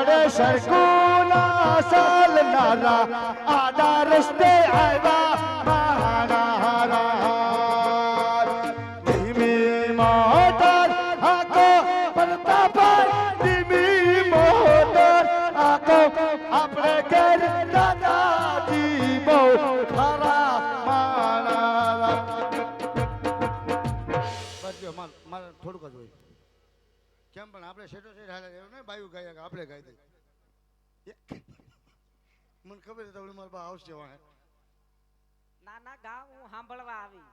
हमरे सरकूना साल नारा आडा रिश्ते आवा કેમ પણ આપણે સેટો સેટ હાલે એવું નહીં બાયું ગાય આપણે ગાઈ દઈ મને ખબર છે તમને મારા બા આવશે વાહે. ના ગાવ હું સાંભળવા આવી.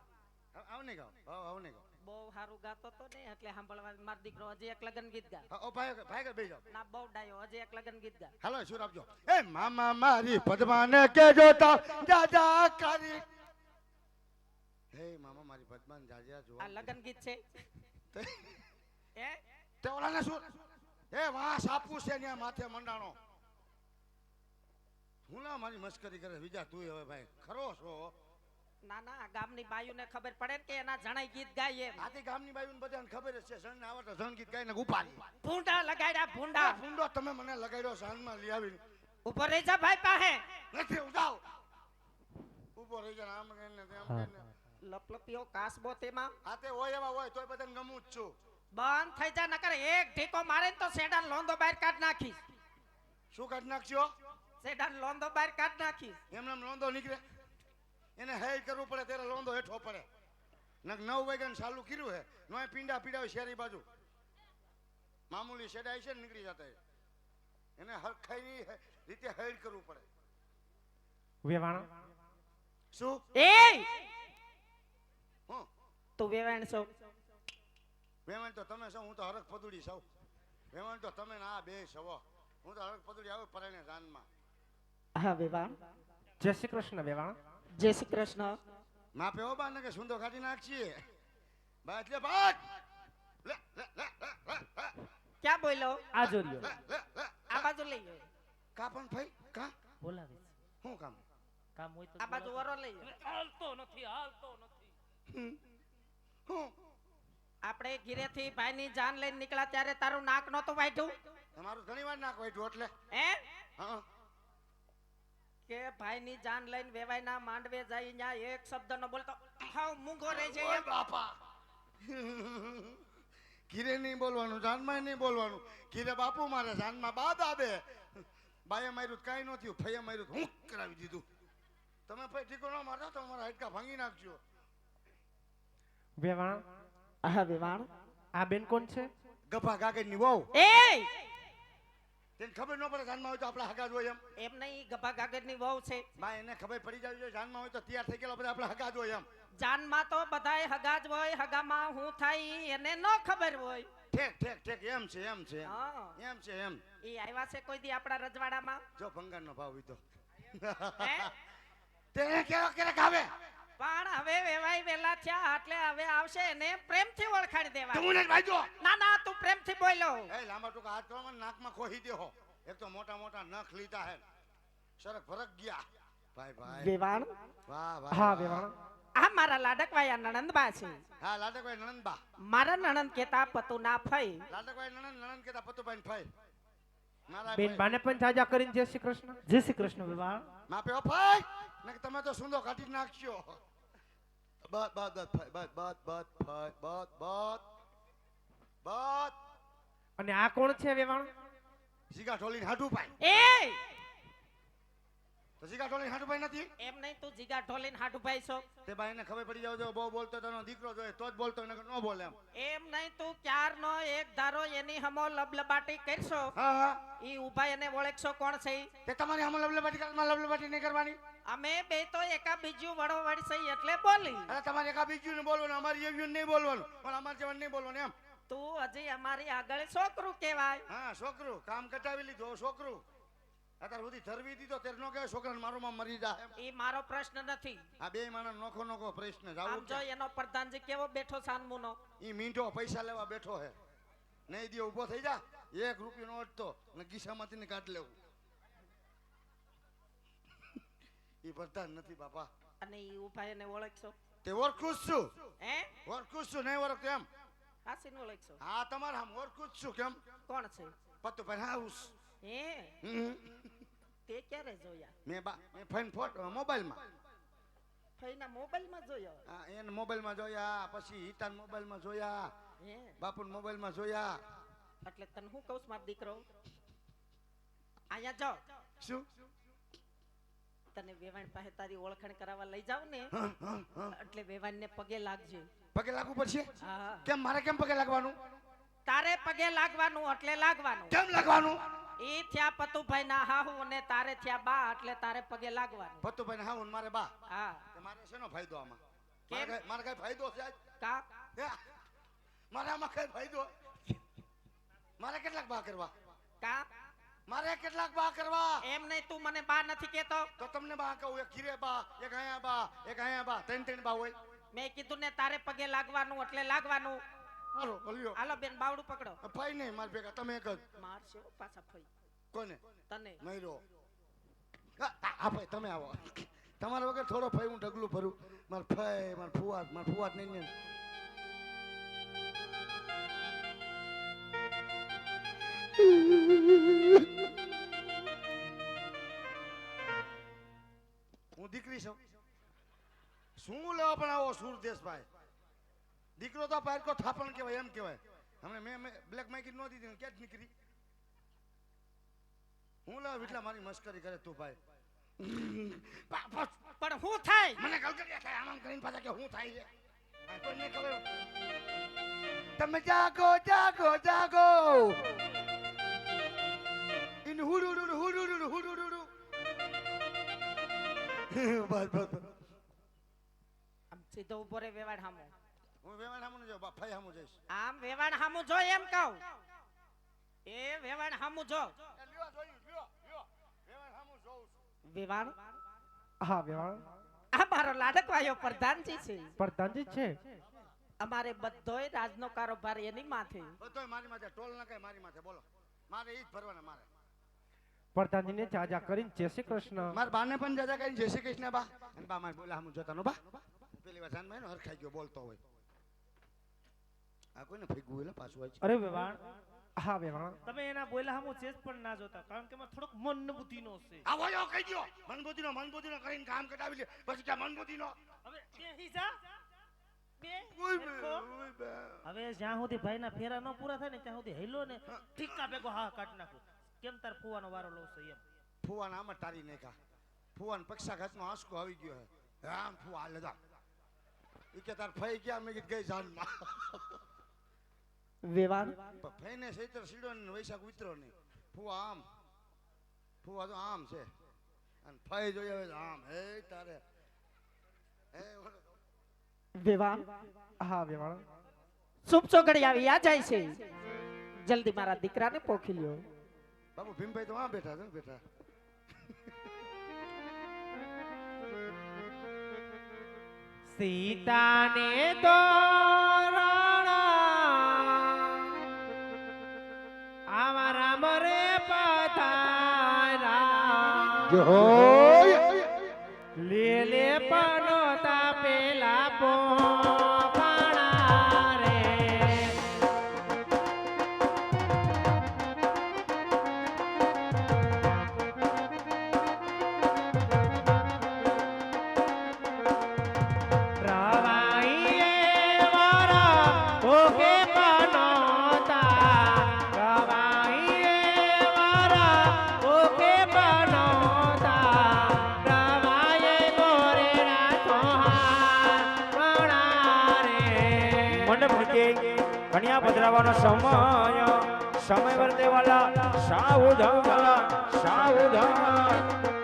આવ- નહીં ગાવ. આવ આવ ગાવ. બહુ સારું ગાતો તો ને એટલે સાંભળવા માર દીકરો હજી એક લગન ગીત ગા ઓ ભાઈ ભાઈ કે જાવ ના બહુ ડાયો હજી એક લગન ગીત ગા હાલો સુર આપજો એ મામા મારી પદ્માને કે જોતા જાજા કરી. હે મામા મારી પદ્માને જાજા જો આ લગન ગીત છે? તે શું? એ વાસ આપવું છે ને માથે મંડાણો. હું ના મારી મસ્કરી કરે બીજા તું હવે ભાઈ ખરો છો? ના ના ગામની બાયુને ખબર પડે ને કે એના જણાય ગીત ગાઈએ આથી ગામની બાયુને બધાને ખબર જ છે સણ આવે તો સણ ગીત ગાઈને ઉપાડી. ભૂંડા લગાડ્યા ભૂંડા. ફૂંડો તમે મને લગાડ્યો સાંજમાં લઈ આવીને. ઉપર રહી જા ભાઈ પાસે. નથી ઉડાવ ઉપર રહી જાય આમ કરીને તેમ કરીને લપલપિયો કાસબો તેમાં. આતે હોય એવા હોય તોય બધાને ગમું જ છું. બંધ થઈ જા નકર એક ઢીકો મારે તો સેડાન લોંદો બહાર કાઢ નાખીશ. શું કાઢ નાખશો? સેડાન લોંદો બહાર કાઢ નાખીશ. એમને એમ લોંદો નીકળે. એને હેલ કરવું પડે ત્યારે લોંદો હેઠો પડે. નક નવ વાગ્યાને ચાલુ કર્યું હે નોય પીંડા પીડાવે શેરી બાજુ. મામૂલી શેડાઈ છે ને નીકળી જતા એને હરખાઈ રીતે હેડ કરવું પડે. વેવાણા? શું? એ! હું? તું વેવાણ છો? વેમણ તો તમે છો હું તો હરખ પદુડી સૌ વેમણ તો તમે ના બે સવો હું. તો હરખ પદુડી આવે પરાણે જાનમાં હા વેવાણ. જય શ્રી કૃષ્ણ વેવાણ. જય શ્રી કૃષ્ણ. માપે હો બાને કે સુંદો કાઢી નાખીએ. બા એટલે ભાગ. લે લે લે લે લે લે. ક્યાં બોલ્યો? આ જો આ બાજુ લઈ ગયો. કા પણ ભાઈ? કા? બોલાવે શું કામ? કામ હોય તો આ બાજુ વરો લઈ. હાલતો નથી હાલતો નથી. હું? આપણે ઘીરેથી ભાઈની જાન લઈને નીકળ્યા ત્યારે તારું નાક નહોતું વાઢ્યું તમારું ઘણી વાર નાક વાઢ્યું એટલે. હે? હા. કે ભાઈની જાન લઈને વેવાઈના માંડવે જઈ ન્યા એક શબ્દ ન બોલતો હાવ મૂંગો રહે છે બાપા. ઘીરે નહીં બોલવાનું જાનમાં નહીં બોલવાનું. ઘીરે બાપુ મારે જાનમાં બાદ આવે બાએ માર્યું તો કાંઈ ન થયું ફઈએ માર્યું તો હું કરાવી દીધું. તમે ફઈ ઠીકો ન મારતા તમારા હાડકા ભાંગી નાખજો. વેવાણા હા વેવાણ આ બેન કોણ છે ગભા કાગળની વહુ એ તેને ખબર ન પડે જાનમાં હોય તો આપણા હગા જોઈએ હોય એમ એમ નહીં ગભા ગાગરની વહુ છે બા એને ખબર પડી જાય છે જાનમાં હોય તો તૈયાર થઈ ગયેલા બધા આપણા હગા જોઈએ એમ જાનમાં તો બધાય હગા જ હોય હગામાં હું થાય એને ન ખબર હોય ઠેક ઠેક ઠેક એમ છે એમ છે હા એમ છે એમ એ આવ્યા છે કોઈ દી આપણા રજવાડામાં જો ભંગારનો ભાવ વીધો હે તેને કેવો ક્યારેક આવે પણ હવે વેવાઈ વેલા થયા એટલે હવે આવશે ને પ્રેમથી ઓળખાડી દેવા. તું ને ભાઈજો ના ના તું પ્રેમથી બોલો. એ લાંબા ટૂંકા હાથ કરો મને નાકમાં ખોહી દેહો એક તો મોટા મોટા નખ લીધા હે. સરક ફરક ગયા. ભાઈ ભાઈ. વેવાણ? વાહ વાહ હા વેવાણ. આ મારા લાડકવાયા નણંદબા છે. હા લાડકવાય નણંદબા. મારા નણંદ કેતા પતુ ના ફઈ. લાડકભાઈ નણંદ નણંદ કેતા પતુભાઈ ફાઈ. મારા બેન બાને પણ જાજા કરીને જય શ્રી કૃષ્ણ. જય શ્રી કૃષ્ણ વેવાણા. માપે ભાઈ ફાઈ ને તમે તો સુંદો કાઢી નાખશો બાત બાત બાત ભાઈ બસ બાત બાત ભાઈ બાત બાત બાત અને આ કોણ છે વેવાણ? જીગા ઢોલીને હાડું ભાઈ એ! તો જીગા ઢોલીને હાડું નથી? એમ નહીં તું જીગા ઢોલીને હાડુભાઈ છો. તે ભાઈને ખબર પડી જાવ જો બહુ બોલતો તેનો દીકરો જોઈએ તો જ બોલતો નકર ન બોલે એમ. એમ નહીં તું ક્યારનો એક ધારો એની હમો લબલબાટી કરશો? હા હા. ઈ ઊભા એને ઓળખશો કોણ છે તે તમારી હમો લબલબાટી કાલમાં લબલબાટી નહીં કરવાની? અમે બે તો એકા બીજું વડો સહી એટલે બોલી. અરે તમારે એકા બીજું ને બોલવાનું અમારી જેવું નહીં બોલવાનું પણ અમારે જેવું નહીં બોલવાનું એમ. તું હજી અમારી આગળ છોકરું કહેવાય. હા છોકરું કામ કટાવી લીધું છોકરું. અત્યાર સુધી ધરવી દીધો ત્યારે નો કહેવાય છોકરાને મારો માં મરી જાય એ મારો પ્રશ્ન નથી. આ બે માણસ નોખો નોખો પ્રશ્ન આમ જો એનો પ્રધાનજી કેવો બેઠો સાનમુનો? ઈ મીંઢો પૈસા લેવા બેઠો હે નહીં દે ઊભો થઈ જા. એક રૂપિયો નોટ તો ને ગીસામાંથી ને કાઢ લેવું. એ પ્રધાન નથી બાપા. અને ઈ ઊભા એને ઓળખશો. તે ઓળખું જ છું. હે? ઓળખું જ છું નહીં ઓળખતો એમ. હાસીને ઓળખશો? હા તમારા આમ ઓળખું છું કેમ? કોણ છે? પતુભાઈ હાઉસ હે? તે ક્યારે જોયા? મેં બા મેં ફાઈન ફોટો મોબાઈલમાં. ફઈના મોબાઈલમાં જોયો? હા એને મોબાઈલમાં જોયા પછી હિતાન મોબાઈલમાં જોયા હે? બાપુન મોબાઈલમાં જોયા. એટલે તને હું કહું મારો દીકરો? અહીંયા જાઓ. શું? તને વેવાણ પાસે તારી ઓળખાણ કરાવવા લઈ જાવ ને. એટલે વેવાણ ને પગે લાગજે. પગે લાગવું પડશે? કેમ મારે કેમ પગે લાગવાનું? તારે પગે લાગવાનું એટલે લાગવાનું. કેમ લાગવાનું? ઈ થયા પતુભાઈ ના હાહુ અને તારે થયા બા એટલે તારે પગે લાગવાનું. પતુભાઈ ના હાહુ ને મારે બા. હા. મારે શેનો ફાયદો આમાં? મારે કઈ ફાયદો છે કા? મારે આમાં કઈ ફાયદો? મારે કેટલાક બા કરવા? કા? મારે કેટલાક બા કરવા? એમ નહીં તું મને બા નથી કેતો. તો તમને બા કહું એક ખીરે બા એક અહીંયા બા એક અહીંયા બા ત્રણ ત્રણ બા હોય. મેં કીધું ને તારે પગે લાગવાનું એટલે લાગવાનું. હાલો હલ્યો હાલો બેન બાવડું પકડો. ફાઈ નહીં માર ભેગા તમે એક જ. મારશે પાછા ફઈ. કોને? તને. મયરો. હા ભાઈ તમે આવો. તમારા વગર થોડો ફાઈ હું ઢગલું ભરું. માર ફાઈ માર ફુવાત માર ફુવાત નહીં ને હું દીકરી છું. શું લેવા પણ આવો સુરદેશભાઈ? દીકરો તો પારકો થાપણ કહેવાય એમ કહેવાય. હમણાં મેં બ્લેક માઇકી ન દીધી ક્યાં જ નીકળી? હું લાવ એટલા મારી મસ્કરી કરે તું ભાઈ. પણ હું થાય? મને ગલગલિયા થાય આમ કરીને પાછા કે હું થાય કોઈને ખબર. તમે જાગો જાગો જાગો. ઇન હુરુરુરુ હુરુરુરુ હુરુરુરુ બસ બસ. આમ સીધો ઊભો રે વેવાણ હામો. હું વેવાણ સામું નહીં જાઉં બા ફાઈ સામું જઈશ. આમ વેવાણ હામું જો એમ કહું. એ વેવાણ હામું જો. વેવાણ હા વેવાણ. આ મારો લાડકવાયો પ્રધાનજી છે. પ્રધાનજી છે? અમારે બધોય રાજનો કારોબાર એની માથે. બધોય મારી માથે ટોલ ના કઈ મારી માથે બોલો. મારે ઈ જ ભરવાના મારે. પ્રધાનજીને જાજા કરીને જય શ્રી કૃષ્ણ. મારા બાને પણ જાજા કરીને જય શ્રી કૃષ્ણ બા. અને બા મારે બોલા હું જોતાનો બા. પેલી વાર જાનમાં હરખાઈ ગયો બોલતો હોય. આ કોઈને ફેગવું એટલે પાછું હોય છે અરે વેવાણ. હા વેવાણ. તમે એના બોયલા હમો ચેસ પણ ના જોતા કારણ કે એમાં થોડોક મન બુદ્ધિનો છે. આ વયો કહી દો મનબુદ્ધિનો મનબુદ્ધિનો કરીને કામ કટાવી લે. પછી કે મન બુદ્ધિ નો હવે કે બે, બે. હવે જ્યાં સુધી ભાઈના ફેરા ન પૂરા થાય ને ત્યાં સુધી હેલો ને ઠીકા ભેગો હા કાઢ નાખું. કેમ તાર ફુવાનો વારો લઉં છે એમ? ફુવાને આમ તારી નાખ્યા. ફુવાને પક્ષાઘાતનો આંસકો આવી ગયો હે આમ ફુવા લેતા એ કે તાર ફઈ ગયા મેં કીધું ગઈ જાનમાં. વેવાણ? ફઈને સૈતર સીડો ને વૈશાખ ઉતરો ફુવા આમ. ફુવા તો આમ છે. અને ફઈ જોઈએ હવે આમ. હે તારે. હે વેવાણ? હા વેવાણ. સુપચો ઘડી આવી આ જાય છે. જલ્દી મારા દીકરાને પોખી લ્યો. બાબુ ભીમભાઈ તો આ બેઠા છે બેઠા. સીતાને તોરણ આવા રામ રે પધારા લે કન્યા પધરાવાનો સમય. સમય વર્તે વાલા સાવધાન સાવધાન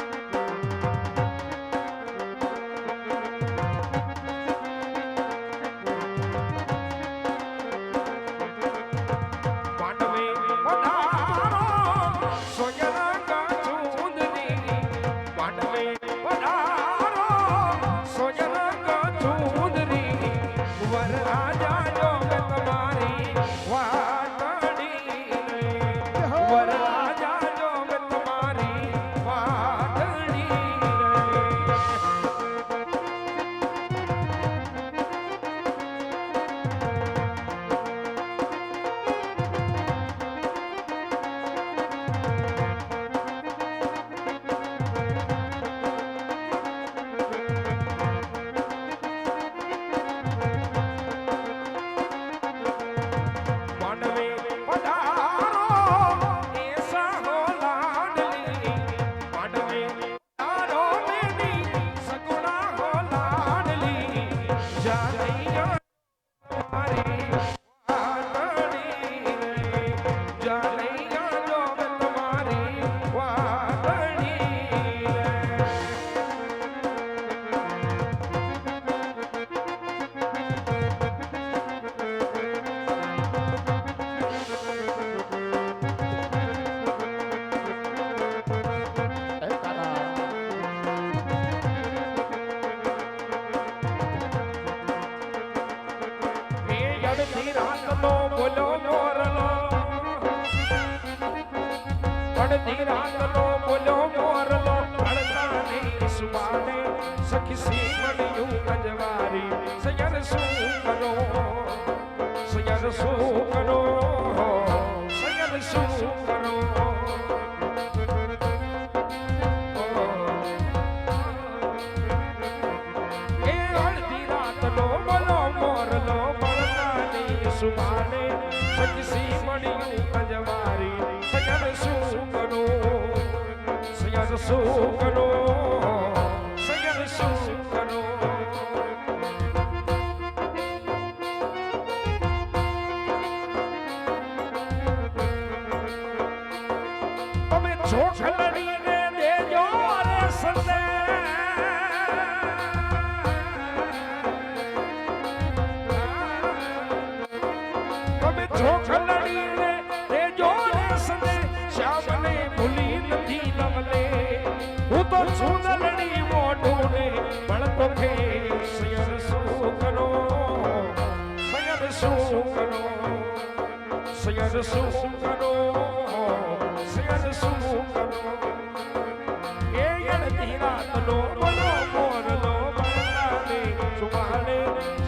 já અડધી રાતનો બોલો મોરલો અડતાની સુવાને સખી મળ્યું અજવારી સયર શું કરો? સયર શું કરો? સયર શું કરો? સુમાને સખી મળ્યું સયર શું કરો સયર શું કરો સયર શું કરો સયર શું કરો સયર શું કરો એ અડધી રાતનો બોલો મોરલો બળાને સુવાને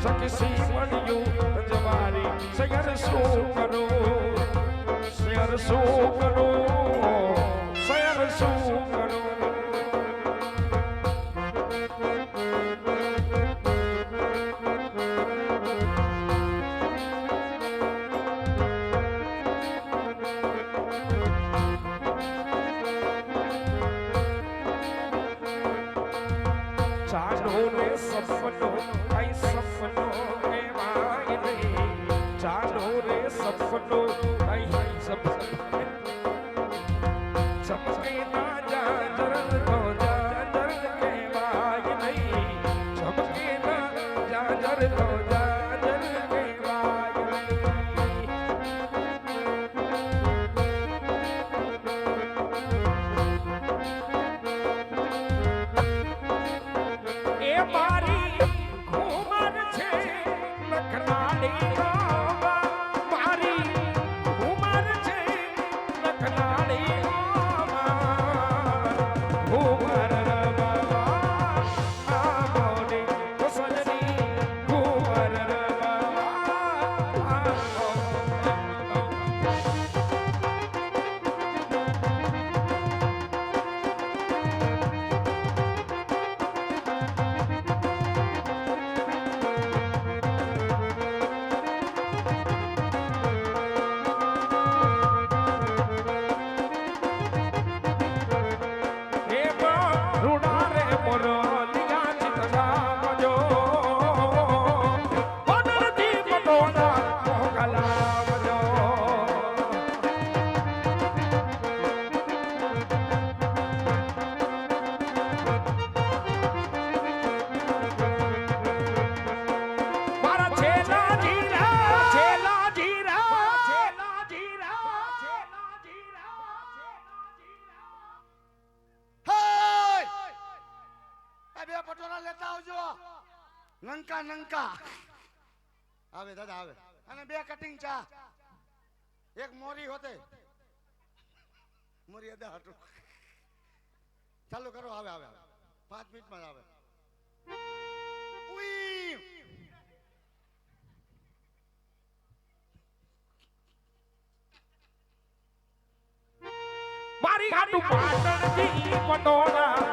સખી મળ્યું જવારી સયર શું કરો સયર શું કરો સયર શું I suffer, no Charlie. મોરી અદા હટું ચાલુ કરો, આવે આવે આવે. પાંચ મિનિટમાં આવે! મારી હાટુ પાટણથી પટોળા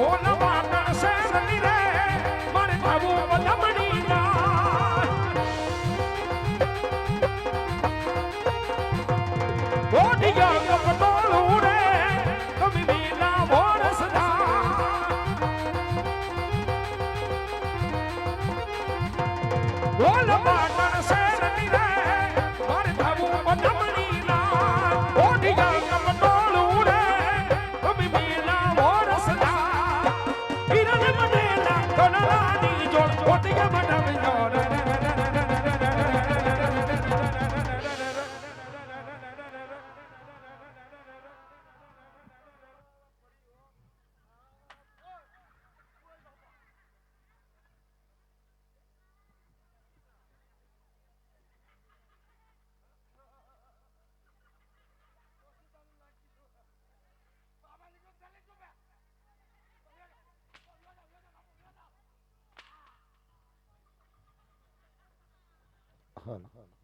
Oh no! அதிகமாக હાલો